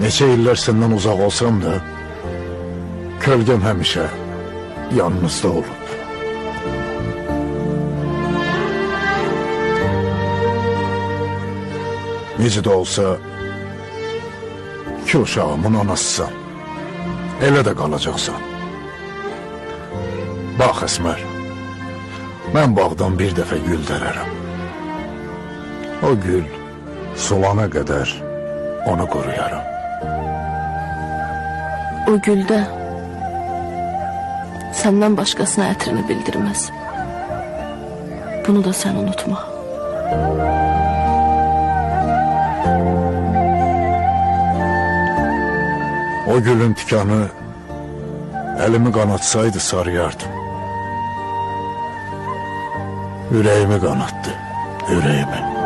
Neçə illər səndən uzaq olsam da, kölgəm həmişə yanınızda olub. Necə də olsa, iki uşağımın anasısan. Elə də qalacaqsan. Bax, Əsmər, mən bağdan bir dəfə gül dərərəm. O gül solana qədər onu qoruyaram. O güldə senden başkasına ətrini bildirmez. Bunu da sen unutma. O gülün tikanı elimi kanatsaydı sarıyardım. Yüreğimi kanattı, yüreğimi.